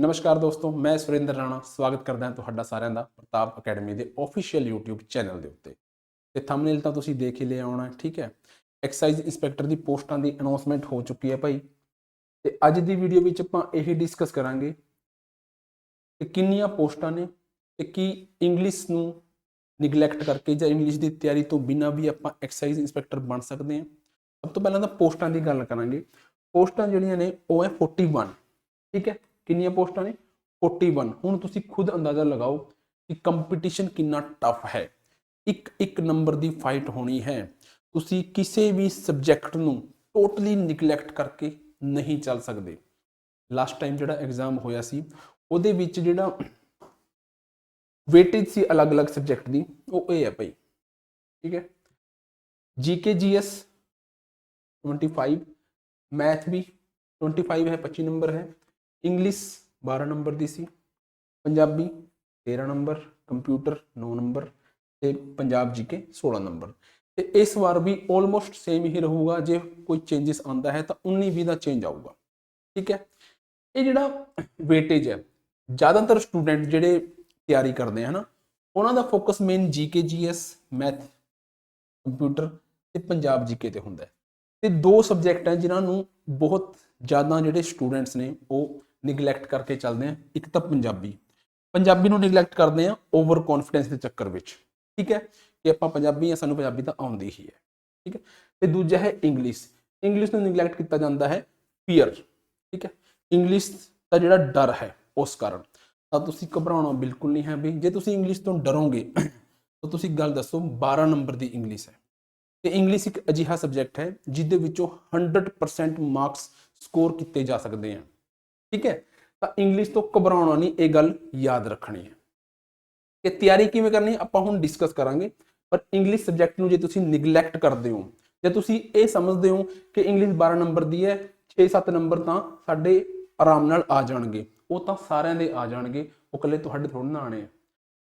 ਨਮਸਕਾਰ ਦੋਸਤੋ, ਮੈਂ ਸੁਰਿੰਦਰ ਰਾਣਾ। ਸਵਾਗਤ ਕਰਦਾ ਹਾਂ ਤੁਹਾਡਾ ਸਾਰਿਆਂ ਦਾ ਪ੍ਰਤਾਪ ਅਕੈਡਮੀ ਦੇ ਅਫੀਸ਼ੀਅਲ YouTube ਚੈਨਲ ਦੇ ਉੱਤੇ। ਤੇ ਥੰਬਨੇਲ ਤਾਂ ਤੁਸੀਂ ਦੇਖ ਹੀ ਲਿਆ ਹੋਣਾ, ਠੀਕ ਹੈ? ਐਕਸਾਈਜ਼ ਇੰਸਪੈਕਟਰ ਦੀ ਪੋਸਟਾਂ ਦੀ ਅਨਾਉਂਸਮੈਂਟ ਹੋ ਚੁੱਕੀ ਹੈ ਭਾਈ। ਤੇ ਅੱਜ ਦੀ ਵੀਡੀਓ ਵਿੱਚ ਆਪਾਂ ਇਹੀ ਡਿਸਕਸ ਕਰਾਂਗੇ ਕਿ ਕਿੰਨੀਆਂ ਪੋਸਟਾਂ ਨੇ ਤੇ ਕੀ ਇੰਗਲਿਸ਼ ਨੂੰ ਨਿਗਲੈਕਟ ਕਰਕੇ ਜਾਂ ਇੰਗਲਿਸ਼ ਦੀ ਤਿਆਰੀ ਤੋਂ ਬਿਨਾਂ ਵੀ ਆਪਾਂ ਐਕਸਾਈਜ਼ ਇੰਸਪੈਕਟਰ ਬਣ ਸਕਦੇ ਹਾਂ। ਸਭ ਤੋਂ ਪਹਿਲਾਂ ਤਾਂ ਪੋਸਟਾਂ ਦੀ ਗੱਲ ਕਰਾਂਗੇ। ਪੋਸਟਾਂ ਜਿਹੜੀਆਂ ਨੇ ਉਹ ਹੈ 41 ਠੀਕ ਹੈ? ਕਿੰਨੀਆਂ ਪੋਸਟਾਂ ਨੇ? 41 ਹੁਣ ਤੁਸੀਂ ਖੁਦ ਅੰਦਾਜ਼ਾ ਲਗਾਓ ਕਿ ਕੰਪੀਟੀਸ਼ਨ ਕਿੰਨਾ ਟਫ ਹੈ। ਇੱਕ ਇੱਕ ਨੰਬਰ ਦੀ ਫਾਈਟ ਹੋਣੀ ਹੈ। ਤੁਸੀਂ ਕਿਸੇ ਵੀ ਸਬਜੈਕਟ ਨੂੰ ਟੋਟਲੀ ਨਿਗਲੈਕਟ ਕਰਕੇ ਨਹੀਂ ਚੱਲ ਸਕਦੇ। ਲਾਸਟ ਟਾਈਮ ਜਿਹੜਾ ਐਗਜ਼ਾਮ ਹੋਇਆ ਸੀ, ਉਹਦੇ ਵਿੱਚ ਜਿਹੜਾ ਵੇਟੇਜ ਸੀ ਅਲੱਗ-ਅਲੱਗ ਸਬਜੈਕਟ ਦੀ, ਉਹ ਇਹ ਹੈ ਭਾਈ ਠੀਕ ਹੈ? ਜੀਕੇ ਜੀਐਸ 25 ਮੈਥ ਵੀ 25 ਹੈ 25 ਨੰਬਰ ਹੈ। ਇੰਗਲਿਸ਼ 12 ਨੰਬਰ ਦੀ ਸੀ, ਪੰਜਾਬੀ 13 ਨੰਬਰ ਕੰਪਿਊਟਰ 9 ਨੰਬਰ ਤੇ ਪੰਜਾਬ ਜੀਕੇ 16 ਨੰਬਰ ਤੇ ਇਸ ਵਾਰ ਵੀ ਆਲਮੋਸਟ ਸੇਮ ਹੀ ਰਹੂਗਾ, ਜੇ ਕੋਈ ਚੇਂਜਸ ਆਂਦਾ ਹੈ ਤਾਂ 19 20 ਦਾ ਚੇਂਜ ਆਊਗਾ, ਠੀਕ ਹੈ? ਇਹ ਜਿਹੜਾ ਵੇਟੇਜ ਹੈ, ਜ਼ਿਆਦਾਤਰ ਸਟੂਡੈਂਟ ਜਿਹੜੇ ਤਿਆਰੀ ਕਰਦੇ ਹਨ, ਉਹਨਾਂ ਦਾ focus main GK GS math computer ਤੇ ਪੰਜਾਬ ਜੀਕੇ ਤੇ ਹੁੰਦਾ ਹੈ। ਤੇ ਦੋ ਸਬਜੈਕਟ ਹੈ ਜਿਨ੍ਹਾਂ ਨੂੰ ਬਹੁਤ ਜ਼ਿਆਦਾ ਜਿਹੜੇ ਸਟੂਡੈਂਟਸ ਨੇ, ਉਹ ਨਿਗਲੈਕਟ ਕਰਕੇ ਚੱਲਦੇ ਆ ਇੱਕ ਤਾਂ ਪੰਜਾਬੀ। ਪੰਜਾਬੀ ਨੂੰ ਨਿਗਲੈਕਟ ਕਰਦੇ ਆ ਓਵਰ ਕੌਨਫੀਡੈਂਸ ਦੇ ਚੱਕਰ ਵਿੱਚ, ਠੀਕ ਹੈ? ਕਿ ਆਪਾਂ ਪੰਜਾਬੀ ਆ ਸਾਨੂੰ ਪੰਜਾਬੀ ਤਾਂ ਆਉਂਦੀ ਹੀ ਹੈ, ਠੀਕ ਹੈ? ਤੇ ਦੂਜਾ ਹੈ ਇੰਗਲਿਸ਼ ਇੰਗਲਿਸ਼ ਨੂੰ ਨਿਗਲੈਕਟ ਕੀਤਾ ਜਾਂਦਾ ਹੈ ਫੀਅਰ ਠੀਕ ਹੈ? ਇੰਗਲਿਸ਼ ਦਾ ਜਿਹੜਾ ਡਰ ਹੈ ਉਸ ਕਾਰਨ। ਤਾਂ ਤੁਸੀਂ ਘਬਰਾਉਣਾ ਬਿਲਕੁਲ ਨਹੀਂ ਹੈ ਵੀ ਜੇ ਤੁਸੀਂ ਇੰਗਲਿਸ਼ ਤੋਂ ਡਰੋਗੇ, ਤਾਂ ਤੁਸੀਂ ਗੱਲ ਦੱਸੋ 12 ਨੰਬਰ ਦੀ ਇੰਗਲਿਸ਼ ਹੈ। ਤੇ ਇੰਗਲਿਸ਼ ਇੱਕ ਅਜਿਹਾ ਸਬਜੈਕਟ ਹੈ, ਜਿਹਦੇ ਵਿੱਚੋਂ 100% ਮਾਰਕਸ ਸਕੋਰ ਕੀਤੇ ਜਾ ਸਕਦੇ ਹਨ। ਠੀਕ ਹੈ? ਤਾਂ ਇੰਗਲਿਸ਼ ਤੋਂ ਘਬਰਾਉਣਾ ਨਹੀਂ, ਇਹ ਗੱਲ ਯਾਦ ਰੱਖਣੀ ਹੈ। ਕਿ ਤਿਆਰੀ ਕਿਵੇਂ ਕਰਨੀ, ਆਪਾਂ ਹੁਣ ਡਿਸਕਸ ਕਰਾਂਗੇ। ਪਰ ਇੰਗਲਿਸ਼ ਸਬਜੈਕਟ ਨੂੰ ਜੇ ਤੁਸੀਂ ਨਿਗਲੈਕਟ ਕਰਦੇ ਹੋ, ਜੇ ਤੁਸੀਂ ਇਹ ਸਮਝਦੇ ਹੋ ਕਿ ਇੰਗਲਿਸ਼ 12 ਨੰਬਰ ਦੀ ਹੈ 6-7 ਨੰਬਰ ਤਾਂ ਸਾਡੇ ਆਰਾਮ ਨਾਲ ਆ ਜਾਣਗੇ। ਉਹ ਤਾਂ ਸਾਰਿਆਂ ਦੇ ਆ ਜਾਣਗੇ, ਉਹ ਇਕੱਲੇ ਤੁਹਾਡੇ ਥੋੜ੍ਹੇ ਨਾ ਆਣੇ ਆ।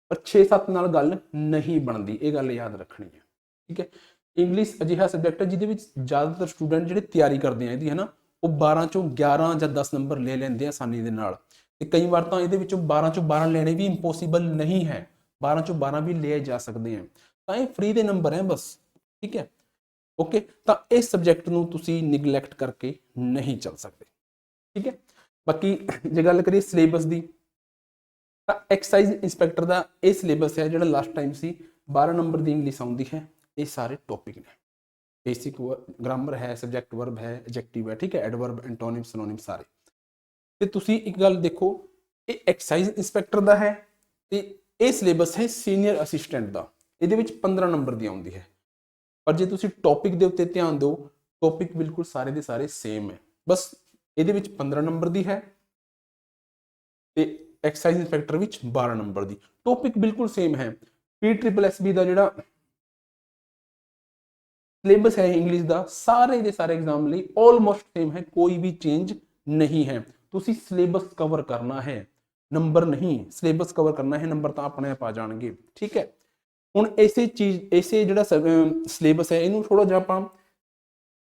ਪਰ 6-7 ਨਾਲ ਗੱਲ ਨਹੀਂ ਬਣਦੀ, ਇਹ ਗੱਲ ਯਾਦ ਰੱਖਣੀ ਹੈ। ਠੀਕ ਹੈ? ਇੰਗਲਿਸ਼ ਅਜਿਹਾ ਸਬਜੈਕਟ ਹੈ ਜਿਹਦੇ ਵਿੱਚ ਜ਼ਿਆਦਾਤਰ ਸਟੂਡੈਂਟ ਜਿਹੜੇ ਤਿਆਰੀ ਕਰਦੇ ਆ, ਇਹਦੀ, ਹੈ ਨਾ? ਉਹ 12 ਚੋਂ 11 ਜਾਂ 10 ਨੰਬਰ ਲੈ ਲੈਂਦੇ ਆ ਆਸਾਨੀ ਦੇ ਨਾਲ। ਤੇ ਕਈ ਵਾਰ ਤਾਂ ਇਹਦੇ ਵਿੱਚੋਂ 12 ਚੋਂ 12 ਲੈਣੇ ਵੀ ਇੰਪੋਸੀਬਲ ਨਹੀਂ ਹੈ। 12 ਚੋਂ 12 ਵੀ ਲਏ ਜਾ ਸਕਦੇ ਆ। ਤਾਂ ਇਹ ਫ੍ਰੀ ਦੇ ਨੰਬਰ ਹੈ ਬਸ। ਠੀਕ ਹੈ? ਓਕੇ ਤਾਂ ਇਸ ਸਬਜੈਕਟ ਨੂੰ ਤੁਸੀਂ ਨਿਗਲੈਕਟ ਕਰਕੇ ਨਹੀਂ ਚੱਲ ਸਕਦੇ। ਠੀਕ ਹੈ? ਬਾਕੀ ਜੇ ਗੱਲ ਕਰੀਏ ਸਿਲੇਬਸ ਦੀ, ਤਾਂ ਐਕਸਾਈਜ਼ ਇੰਸਪੈਕਟਰ ਦਾ ਇਹ ਸਿਲੇਬਸ ਹੈ ਜਿਹੜਾ ਲਾਸਟ ਟਾਈਮ ਸੀ 12 ਨੰਬਰ ਦੀ ਇੰਗਲਿਸ਼ ਆਉਂਦੀ ਹੈ। ਇਹ ਸਾਰੇ ਟੌਪਿਕ ਨੇ। ਬੇਸਿਕ ਗ੍ਰਾਮਰ ਹੈ ਸਬਜੈਕਟ ਵਰਬ ਹੈ ਐਡਜੈਕਟਿਵ ਹੈ, ਠੀਕ ਹੈ ਐਡਵਰਬ ਐਂਟੋਨਿਮ ਸਿਨੋਨਿਮ ਸਾਰੇ। ਤੇ ਤੁਸੀਂ ਇੱਕ ਗੱਲ ਦੇਖੋ, ਇਹ ਐਕਸਾਈਜ਼ ਇੰਸਪੈਕਟਰ ਦਾ ਹੈ ਤੇ ਇਹ ਸਿਲੇਬਸ ਹੈ ਸੀਨੀਅਰ ਅਸਿਸਟੈਂਟ ਦਾ। ਇਹਦੇ ਵਿੱਚ 15 ਨੰਬਰ ਦੀ ਆਉਂਦੀ ਹੈ। ਪਰ ਜੇ ਤੁਸੀਂ ਟੌਪਿਕ ਦੇ ਉੱਤੇ ਧਿਆਨ ਦਿਓ ਟੌਪਿਕ ਬਿਲਕੁਲ ਸਾਰੇ ਦੇ ਸਾਰੇ ਸੇਮ ਹੈ। ਬਸ ਇਹਦੇ ਵਿੱਚ 15 ਨੰਬਰ ਦੀ ਹੈ ਤੇ ਐਕਸਾਈਜ਼ ਇੰਸਪੈਕਟਰ ਵਿੱਚ 12 ਨੰਬਰ ਦੀ। ਟੌਪਿਕ ਬਿਲਕੁਲ ਸੇਮ ਹੈ। ਪੀ ਟ੍ਰਿਪਲ ਐਸ ਬੀ ਦਾ ਜਿਹੜਾ ਸਿਲੇਬਸ ਹੈ ਇੰਗਲਿਸ਼ ਦਾ, ਸਾਰੇ ਦੇ ਸਾਰੇ ਐਗਜ਼ਾਮ ਲਈ ਆਲਮੋਸਟ ਸੇਮ ਹੈ, ਕੋਈ ਵੀ ਚੇਂਜ ਨਹੀਂ ਹੈ। ਤੁਸੀਂ ਸਿਲੇਬਸ ਕਵਰ ਕਰਨਾ ਹੈ ਨੰਬਰ ਨਹੀਂ, ਸਿਲੇਬਸ ਕਵਰ ਕਰਨਾ ਹੈ ਨੰਬਰ ਤਾਂ ਆਪਣੇ ਆਪ ਆ ਜਾਣਗੇ, ਠੀਕ ਹੈ। ਹੁਣ ਇਸੇ ਚੀਜ਼, ਇਸੇ ਜਿਹੜਾ ਸਿਲੇਬਸ ਹੈ, ਇਹਨੂੰ ਥੋੜਾ ਜਿਹਾ ਆਪਾਂ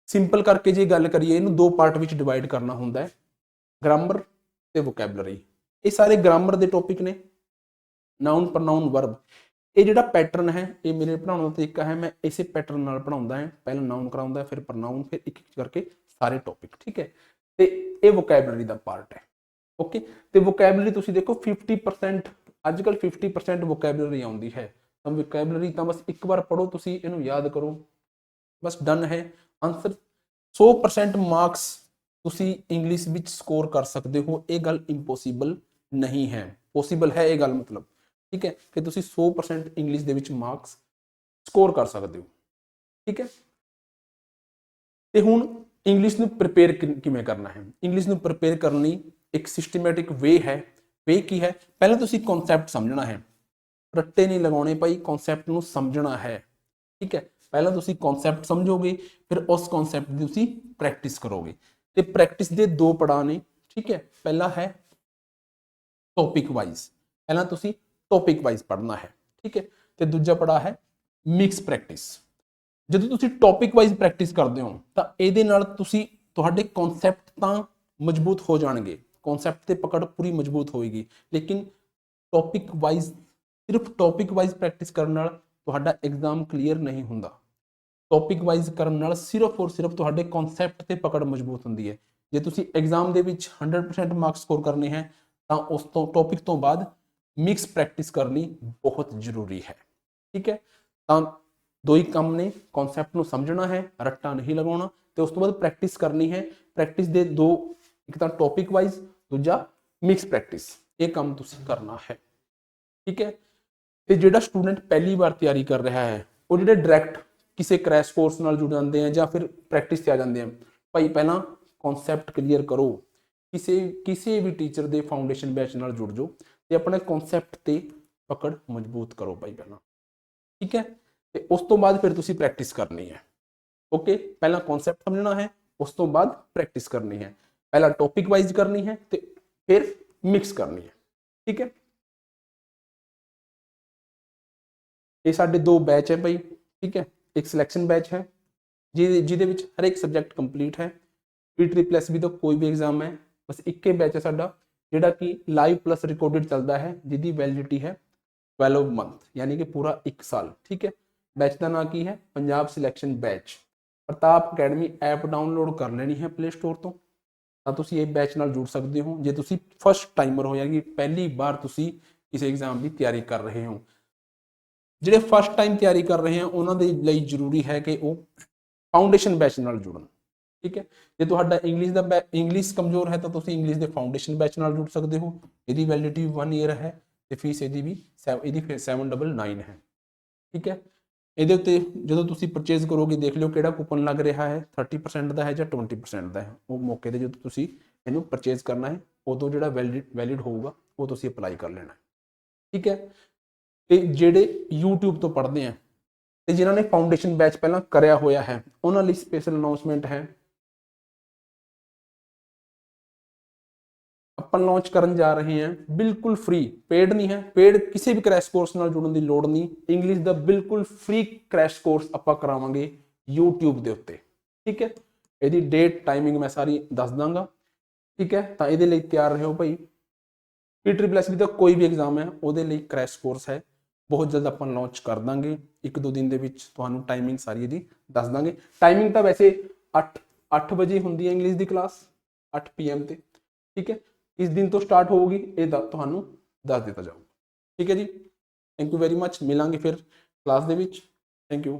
ਸਿੰਪਲ ਕਰਕੇ ਜੇ ਗੱਲ ਕਰੀਏ, ਇਹਨੂੰ ਦੋ ਪਾਰਟ ਵਿੱਚ ਡਿਵਾਈਡ ਕਰਨਾ ਹੁੰਦਾ ਹੈ ਗ੍ਰਾਮਰ ਤੇ ਵੋਕੈਬਲਰੀ ਇਹ ਸਾਰੇ ਗ੍ਰਾਮਰ ਦੇ ਟੌਪਿਕ ਨੇ ਨਾਉਨ ਪ੍ਰੋਨਾਉਨ ਵਰਬ ਇਹ ਜਿਹੜਾ ਪੈਟਰਨ ਹੈ, ਇਹ ਮੇਰੇ ਪੜਾਉਣ ਦਾ ਤਰੀਕਾ ਹੈ, ਮੈਂ ਇਸੇ ਪੈਟਰਨ ਨਾਲ ਪੜਾਉਂਦਾ ਹਾਂ। ਪਹਿਲਾਂ ਨਾਉਨ ਕਰਾਉਂਦਾ, ਫਿਰ ਪ੍ਰੋਨਾਉਨ ਫਿਰ ਇੱਕ ਇੱਕ ਕਰਕੇ ਸਾਰੇ ਟੌਪਿਕ ਠੀਕ ਹੈ? ਤੇ ਇਹ ਵੋਕੈਬਲਰੀ ਦਾ ਪਾਰਟ ਹੈ ਓਕੇ ਤੇ ਵੋਕੈਬਲਰੀ ਤੁਸੀਂ ਦੇਖੋ 50% ਅੱਜ ਕੱਲ 50% ਵੋਕੈਬਲਰੀ ਆਉਂਦੀ ਹੈ। ਤਾਂ ਵੋਕੈਬਲਰੀ ਤਾਂ ਬਸ ਇੱਕ ਵਾਰ ਪੜੋ ਤੁਸੀਂ ਇਹਨੂੰ ਯਾਦ ਕਰੋ। ਬਸ ਡਨ ਹੈ। ਆਨਸਰ 100% ਮਾਰਕਸ ਤੁਸੀਂ ਇੰਗਲਿਸ਼ ਵਿੱਚ ਸਕੋਰ ਕਰ ਸਕਦੇ ਹੋ। ਇਹ ਗੱਲ ਇੰਪੋਸੀਬਲ ਨਹੀਂ ਹੈ। ਪੋਸੀਬਲ ਹੈ ਇਹ ਗੱਲ ਮਤਲਬ। ਠੀਕ ਹੈ, ਕਿ ਤੁਸੀਂ 100% ਇੰਗਲਿਸ਼ ਦੇ ਵਿੱਚ ਮਾਰਕਸ ਸਕੋਰ ਕਰ ਸਕਦੇ ਹੋ। ਠੀਕ ਹੈ? ਤੇ ਹੁਣ ਇੰਗਲਿਸ਼ ਨੂੰ ਪ੍ਰਿਪੇਅਰ ਕਿਵੇਂ ਕਰਨਾ ਹੈ? ਇੰਗਲਿਸ਼ ਨੂੰ ਪ੍ਰਿਪੇਅਰ ਕਰਨ ਲਈ ਇੱਕ ਸਿਸਟਮੈਟਿਕ ਵੇ ਹੈ। ਵੇ ਕੀ ਹੈ? ਪਹਿਲਾਂ ਤੁਸੀਂ ਕਨਸੈਪਟ ਸਮਝਣਾ ਹੈ। ਰੱਟੇ ਨਹੀਂ ਲਗਾਉਣੇ ਭਾਈ ਕਨਸੈਪਟ ਨੂੰ ਸਮਝਣਾ ਹੈ। ਠੀਕ ਹੈ? ਪਹਿਲਾਂ ਤੁਸੀਂ ਕਨਸੈਪਟ ਸਮਝੋਗੇ, ਫਿਰ ਉਸ ਕਨਸੈਪਟ ਦੀ ਤੁਸੀਂ ਪ੍ਰੈਕਟਿਸ ਕਰੋਗੇ। ਤੇ ਪ੍ਰੈਕਟਿਸ ਦੇ ਦੋ ਪੜਾਅ ਨੇ। ਠੀਕ ਹੈ? ਪਹਿਲਾ ਹੈ ਟੌਪਿਕ ਵਾਈਜ਼ ਪਹਿਲਾਂ ਤੁਸੀਂ ਟੌਪਿਕ ਵਾਈਜ਼ ਪੜ੍ਹਨਾ ਹੈ, ਠੀਕ ਹੈ? ਤੇ ਦੂਜਾ ਪੜਾ ਹੈ ਮਿਕਸ ਪ੍ਰੈਕਟਿਸ ਜਦੋਂ ਤੁਸੀਂ ਟੌਪਿਕ ਵਾਈਜ਼ ਪ੍ਰੈਕਟਿਸ ਕਰਦੇ ਹੋ, ਤਾਂ ਇਹਦੇ ਨਾਲ ਤੁਸੀਂ ਤੁਹਾਡੇ ਕਨਸੈਪਟ ਤਾਂ ਮਜ਼ਬੂਤ ਹੋ ਜਾਣਗੇ। ਕਨਸੈਪਟ ਤੇ ਪਕੜ ਪੂਰੀ ਮਜ਼ਬੂਤ ਹੋਏਗੀ। ਲੇਕਿਨ ਟੌਪਿਕ ਵਾਈਜ਼ ਸਿਰਫ ਟੌਪਿਕ ਵਾਈਜ਼ ਪ੍ਰੈਕਟਿਸ ਕਰਨ ਨਾਲ ਤੁਹਾਡਾ ਐਗਜ਼ਾਮ ਕਲੀਅਰ ਨਹੀਂ ਹੁੰਦਾ। ਟੌਪਿਕ ਵਾਈਜ਼ ਕਰਨ ਨਾਲ ਸਿਰਫ ਔਰ ਸਿਰਫ ਤੁਹਾਡੇ ਕਨਸੈਪਟ ਤੇ ਪਕੜ ਮਜ਼ਬੂਤ ਹੁੰਦੀ ਹੈ। ਜੇ ਤੁਸੀਂ ਐਗਜ਼ਾਮ ਦੇ ਵਿੱਚ 100% ਮਾਰਕਸ ਸਕੋਰ ਕਰਨੇ ਹੈ, ਤਾਂ ਉਸ ਤੋਂ ਟੌਪਿਕ ਤੋਂ ਬਾਅਦ ਮਿਕਸ ਪ੍ਰੈਕਟਿਸ ਕਰਨੀ ਬਹੁਤ ਜ਼ਰੂਰੀ ਹੈ। ਠੀਕ ਹੈ? ਤਾਂ ਦੋ ਹੀ ਕੰਮ ਨੇ ਕਨਸੈਪਟ ਨੂੰ ਸਮਝਣਾ ਹੈ, ਰੱਟਾ ਨਹੀਂ ਲਗਾਉਣਾ ਤੇ ਉਸ ਤੋਂ ਬਾਅਦ ਪ੍ਰੈਕਟਿਸ ਕਰਨੀ ਹੈ। ਪ੍ਰੈਕਟਿਸ ਦੇ ਦੋ, ਇੱਕ ਤਾਂ ਟੌਪਿਕ ਵਾਈਜ਼ ਦੂਜਾ ਮਿਕਸ ਪ੍ਰੈਕਟਿਸ ਇਹ ਕੰਮ ਤੁਸੀਂ ਕਰਨਾ ਹੈ। ਠੀਕ ਹੈ? ਤੇ ਜਿਹੜਾ ਸਟੂਡੈਂਟ ਪਹਿਲੀ ਵਾਰ ਤਿਆਰੀ ਕਰ ਰਿਹਾ ਹੈ, ਉਹ ਜਿਹੜੇ ਡਾਇਰੈਕਟ ਕਿਸੇ ਕ੍ਰੈਸ਼ ਕੋਰਸ ਨਾਲ ਜੁੜ ਜਾਂਦੇ ਆ ਜਾਂ ਫਿਰ ਪ੍ਰੈਕਟਿਸ ਤੇ ਆ ਜਾਂਦੇ ਆ, ਭਾਈ ਪਹਿਲਾਂ ਕਨਸੈਪਟ ਕਲੀਅਰ ਕਰੋ। ਕਿਸੇ ਕਿਸੇ ਵੀ ਟੀਚਰ ਦੇ ਫਾਊਂਡੇਸ਼ਨ ਬੈਚ ਨਾਲ ਜੁੜ ਜਾਓ। ਤੇ ਆਪਣੇ ਕਨਸੈਪਟ ਤੇ ਪਕੜ ਮਜ਼ਬੂਤ ਕਰੋ ਭਾਈ ਪਹਿਲਾਂ ਠੀਕ ਹੈ? ਤੇ ਉਸ ਤੋਂ ਬਾਅਦ ਫਿਰ ਤੁਸੀਂ ਪ੍ਰੈਕਟਿਸ ਕਰਨੀ ਹੈ। ਓਕੇ ਪਹਿਲਾਂ ਕਨਸੈਪਟ ਸਮਝਣਾ ਹੈ, ਉਸ ਤੋਂ ਬਾਅਦ ਪ੍ਰੈਕਟਿਸ ਕਰਨੀ ਹੈ। ਪਹਿਲਾਂ ਟੌਪਿਕ ਵਾਈਜ਼ ਕਰਨੀ ਹੈ ਤੇ ਫਿਰ ਮਿਕਸ ਕਰਨੀ ਹੈ। ਠੀਕ ਹੈ? ਇਹ ਸਾਡੇ ਦੋ ਬੈਚ ਹੈ ਭਾਈ ਠੀਕ ਹੈ? ਇੱਕ ਸਿਲੈਕਸ਼ਨ ਬੈਚ ਹੈ, ਜਿਹਦੇ ਜਿਹਦੇ ਵਿੱਚ ਹਰ ਇੱਕ ਸਬਜੈਕਟ ਕੰਪਲੀਟ ਹੈ। ਪੀ ਟ੍ਰਿਪਲ ਐਸ ਬੀ ਦਾ ਕੋਈ ਵੀ ਐਗਜ਼ਾਮ ਹੈ, ਬਸ ਇੱਕੇ ਬੈਚ ਹੈ ਸਾਡਾ। ਜਿਹੜਾ ਕਿ ਲਾਈਵ ਪਲੱਸ ਰਿਕਾਰਡਡ ਚੱਲਦਾ ਹੈ, ਜਿਹਦੀ ਵੈਲਿਡਿਟੀ ਹੈ 12 ਮੰਥ ਯਾਨੀ ਕਿ ਪੂਰਾ 1 ਸਾਲ, ਠੀਕ ਹੈ? ਬੈਚ ਦਾ ਨਾਮ ਕੀ ਹੈ? Punjab selection batch Pratap academy app download ਕਰ ਲੈਣੀ ਹੈ ਪਲੇ ਸਟੋਰ ਤੋਂ। ਤਾਂ ਤੁਸੀਂ ਇਹ ਬੈਚ ਨਾਲ ਜੁੜ ਸਕਦੇ ਹੋ। ਜੇ ਤੁਸੀਂ ਫਸਟ ਟਾਈਮਰ ਹੋ, ਯਾਨੀ ਕਿ ਪਹਿਲੀ ਵਾਰ ਤੁਸੀਂ ਕਿਸੇ ਐਗਜ਼ਾਮ ਦੀ ਤਿਆਰੀ ਕਰ ਰਹੇ ਹੋ। ਜਿਹੜੇ ਫਸਟ ਟਾਈਮ ਤਿਆਰੀ ਕਰ ਰਹੇ ਆ, ਉਹਨਾਂ ਦੇ ਲਈ ਜ਼ਰੂਰੀ ਹੈ ਕਿ ਉਹ ਫਾਊਂਡੇਸ਼ਨ ਬੈਚ ਨਾਲ ਜੁੜਨ। ਠੀਕ ਹੈ? ਜੇ ਤੁਹਾਡਾ ਇੰਗਲਿਸ਼ ਦਾ ਇੰਗਲਿਸ਼ ਕਮਜ਼ੋਰ ਹੈ ਤਾਂ ਤੁਸੀਂ ਇੰਗਲਿਸ਼ ਦੇ ਫਾਊਂਡੇਸ਼ਨ ਬੈਚ ਨਾਲ ਜੁੜ ਸਕਦੇ ਹੋ। ਇਹਦੀ ਵੈਲਿਡਿਟੀ 1 ਇਅਰ ਹੈ ਤੇ ਫੀਸ ਇਹਦੀ ਵੀ ਸੈ- ਇਹਦੀ ਫਿਰ 799 ਹੈ। ਠੀਕ ਹੈ? ਇਹਦੇ ਉੱਤੇ ਜਦੋਂ ਤੁਸੀਂ ਪਰਚੇਜ਼ ਕਰੋਗੇ, ਦੇਖ ਲਿਓ ਕਿਹੜਾ ਕੂਪਨ ਲੱਗ ਰਿਹਾ ਹੈ। 30% ਦਾ ਹੈ ਜਾਂ 20% ਦਾ ਹੈ। ਉਹ ਮੌਕੇ ਤੇ ਜਦੋਂ ਤੁਸੀਂ ਇਹਨੂੰ ਪਰਚੇਜ਼ ਕਰਨਾ ਹੈ, ਉਦੋਂ ਜਿਹੜਾ ਵੈਲਿਡ ਵੈਲਿਡ ਹੋਊਗਾ, ਉਹ ਤੁਸੀਂ ਅਪਲਾਈ ਕਰ ਲੈਣਾ ਠੀਕ ਹੈ? ਤੇ ਜਿਹੜੇ YouTube ਤੋਂ ਪੜ੍ਹਦੇ ਆ, ਤੇ ਜਿਨ੍ਹਾਂ ਨੇ ਫਾਊਂਡੇਸ਼ਨ ਬੈਚ ਪਹਿਲਾਂ ਕਰਿਆ ਹੋਇਆ ਹੈ, ਉਹਨਾਂ ਲਈ ਸਪੈਸ਼ਲ ਅਨਾਉਂਸਮੈਂਟ ਹੈ। ਆਪਾਂ ਲਾਂਚ ਕਰਨ ਜਾ ਰਹੇ ਹਾਂ, ਬਿਲਕੁਲ ਫ੍ਰੀ ਪੇਡ ਨਹੀਂ ਹੈ ਪੇਡ ਕਿਸੇ ਵੀ ਕ੍ਰੈਸ਼ ਕੋਰਸ ਨਾਲ ਜੁੜਨ ਦੀ ਲੋੜ ਨਹੀਂ ਇੰਗਲਿਸ਼ ਦਾ ਬਿਲਕੁਲ ਫ੍ਰੀ ਕ੍ਰੈਸ਼ ਕੋਰਸ ਆਪਾਂ ਕਰਾਵਾਂਗੇ YouTube ਦੇ ਉੱਤੇ, ਠੀਕ ਹੈ? ਇਹਦੀ ਡੇਟ ਟਾਈਮਿੰਗ ਮੈਂ ਸਾਰੀ ਦੱਸ ਦਾਂਗਾ, ਠੀਕ ਹੈ? ਤਾਂ ਇਹਦੇ ਲਈ ਤਿਆਰ ਰਹੋ ਭਾਈ। ਪੀ ਟ੍ਰਿਪਲ ਐਸ ਵੀ ਦਾ ਕੋਈ ਵੀ ਐਗਜ਼ਾਮ ਹੈ, ਉਹਦੇ ਲਈ ਕ੍ਰੈਸ਼ ਕੋਰਸ ਹੈ, ਬਹੁਤ ਜਲਦ ਆਪਾਂ ਲਾਂਚ ਕਰ ਦਾਂਗੇ, ਇੱਕ ਦੋ ਦਿਨ ਦੇ ਵਿੱਚ ਤੁਹਾਨੂੰ ਟਾਈਮਿੰਗ ਸਾਰੀ ਇਹਦੀ ਦੱਸ ਦਾਂਗੇ। ਟਾਈਮਿੰਗ ਤਾਂ ਵੈਸੇ 8 8 ਵਜੇ ਹੁੰਦੀ ਹੈ ਇੰਗਲਿਸ਼ ਦੀ ਕਲਾਸ 8 ਪੀਐਮ ਤੇ, ਠੀਕ ਹੈ? ਇਸ ਦਿਨ ਤੋਂ ਸਟਾਰਟ ਹੋਊਗੀ, ਇਹ ਦਾ ਤੁਹਾਨੂੰ ਦੱਸ ਦਿੱਤਾ ਜਾਊਗਾ। ਠੀਕ ਹੈ ਜੀ? ਥੈਂਕ ਯੂ ਵੈਰੀ ਮੱਚ ਮਿਲਾਂਗੇ ਫਿਰ ਕਲਾਸ ਦੇ ਵਿੱਚ। Thank you